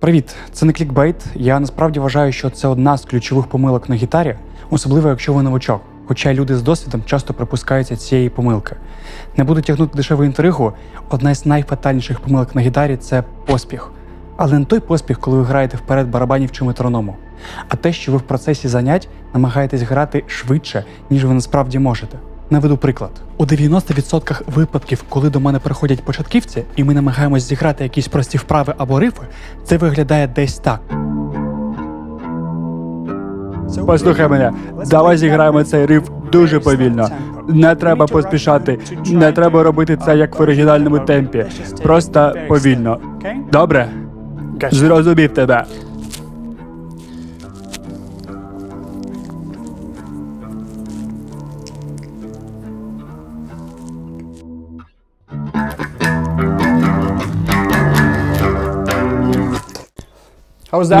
Привіт, це не клікбейт. Я насправді вважаю, що це одна з ключових помилок на гітарі, особливо якщо ви новачок. Хоча люди з досвідом часто припускаються цієї помилки. Не буду тягнути дешеву інтригу. Одна з найфатальніших помилок на гітарі це поспіх. Але не той поспіх, коли ви граєте вперед барабанів чи метроному, а те, що ви в процесі занять намагаєтесь грати швидше, ніж ви насправді можете. Наведу приклад. У 90% випадків, коли до мене приходять початківці, і ми намагаємось зіграти якісь прості вправи або рифи, це виглядає десь так. Послухай мене, давай зіграємо цей риф дуже повільно. Не треба поспішати, не треба робити це як в оригінальному темпі. Просто повільно. Добре? Зрозумів тебе.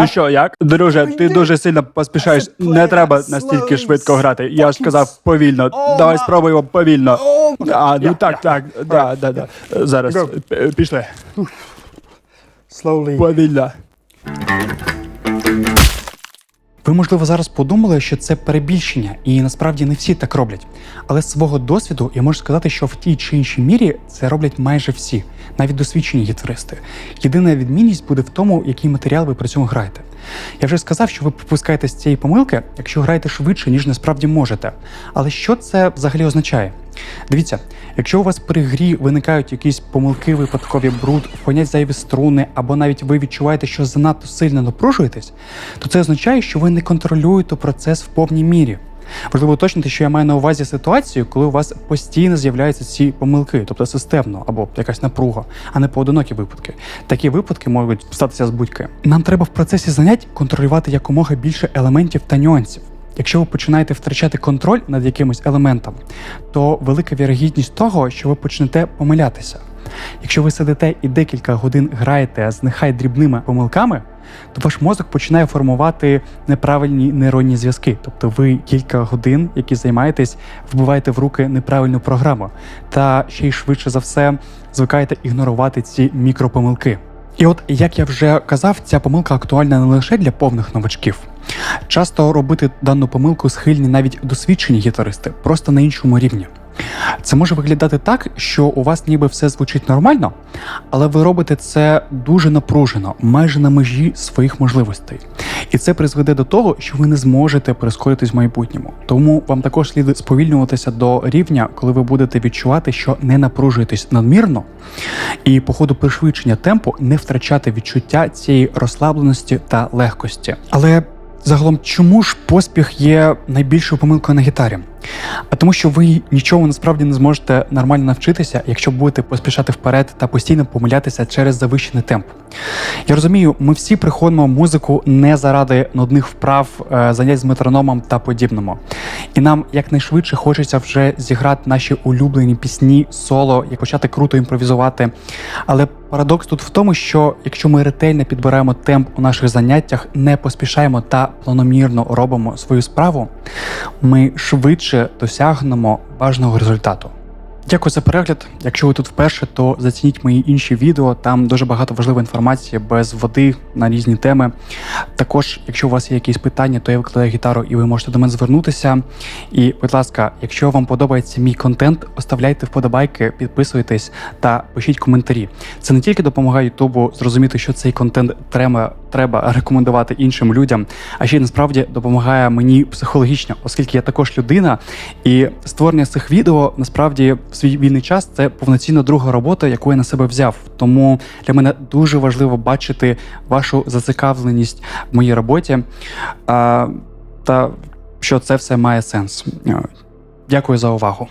Ну що, як? Друже, ти дуже сильно поспішаєш. Не треба настільки швидко грати. Я ж казав повільно. Давай спробуємо повільно. А, ну так, так, да, да, да. Зараз пішли. Повільно. Ви, можливо, зараз подумали, що це перебільшення, і насправді не всі так роблять. Але з свого досвіду я можу сказати, що в тій чи іншій мірі це роблять майже всі, навіть досвідчені гітаристи. Єдина відмінність буде в тому, який матеріал ви при цьому граєте. Я вже сказав, що ви припускаєте з цієї помилки, якщо граєте швидше, ніж насправді можете. Але що це взагалі означає? Дивіться, якщо у вас при грі виникають якісь помилки, випадкові бруд, фонять зайві струни, або навіть ви відчуваєте, що занадто сильно напружуєтесь, то це означає, що ви не контролюєте процес в повній мірі. Важливо уточнити, що я маю на увазі ситуацію, коли у вас постійно з'являються ці помилки, тобто системно або якась напруга, а не поодинокі випадки. Такі випадки можуть статися з будь-ким. Нам треба в процесі занять контролювати якомога більше елементів та нюансів. Якщо ви починаєте втрачати контроль над якимось елементом, то велика вірогідність того, що ви почнете помилятися. Якщо ви сидите і декілька годин граєте з нехай дрібними помилками, то ваш мозок починає формувати неправильні нейронні зв'язки. Тобто ви кілька годин, які займаєтесь, вбиваєте в руки неправильну програму, та ще й швидше за все звикаєте ігнорувати ці мікропомилки. І от, як я вже казав, ця помилка актуальна не лише для повних новачків. Часто робити дану помилку схильні навіть досвідчені гітаристи, просто на іншому рівні. Це може виглядати так, що у вас ніби все звучить нормально, але ви робите це дуже напружено, майже на межі своїх можливостей. І це призведе до того, що ви не зможете прискоритись в майбутньому. Тому вам також слід сповільнюватися до рівня, коли ви будете відчувати, що не напружуєтесь надмірно, і по ходу пришвидшення темпу не втрачати відчуття цієї розслабленості та легкості. Але загалом, чому ж поспіх є найбільшою помилкою на гітарі? А тому, що ви нічого насправді не зможете нормально навчитися, якщо будете поспішати вперед та постійно помилятися через завищений темп. Я розумію, ми всі приходимо музику не заради нудних вправ, е, занять з метрономом та подібному. І нам якнайшвидше хочеться вже зіграти наші улюблені пісні, соло, як почати круто імпровізувати. Але парадокс тут в тому, що якщо ми ретельно підбираємо темп у наших заняттях, не поспішаємо та планомірно робимо свою справу, ми швидше досягнемо бажаного результату. Дякую за перегляд. Якщо ви тут вперше, то зацініть мої інші відео. Там дуже багато важливої інформації без води на різні теми. Також, якщо у вас є якісь питання, то я викладаю гітару і ви можете до мене звернутися. І, будь ласка, якщо вам подобається мій контент, оставляйте вподобайки, підписуйтесь та пишіть коментарі. Це не тільки допомагає Ютубу зрозуміти, що цей контент треба, треба рекомендувати іншим людям, а ще й насправді допомагає мені психологічно, оскільки я також людина, і створення цих відео насправді свій вільний час це повноцінна друга робота, яку я на себе взяв. Тому для мене дуже важливо бачити вашу зацікавленість в моїй роботі та що це все має сенс. Дякую за увагу.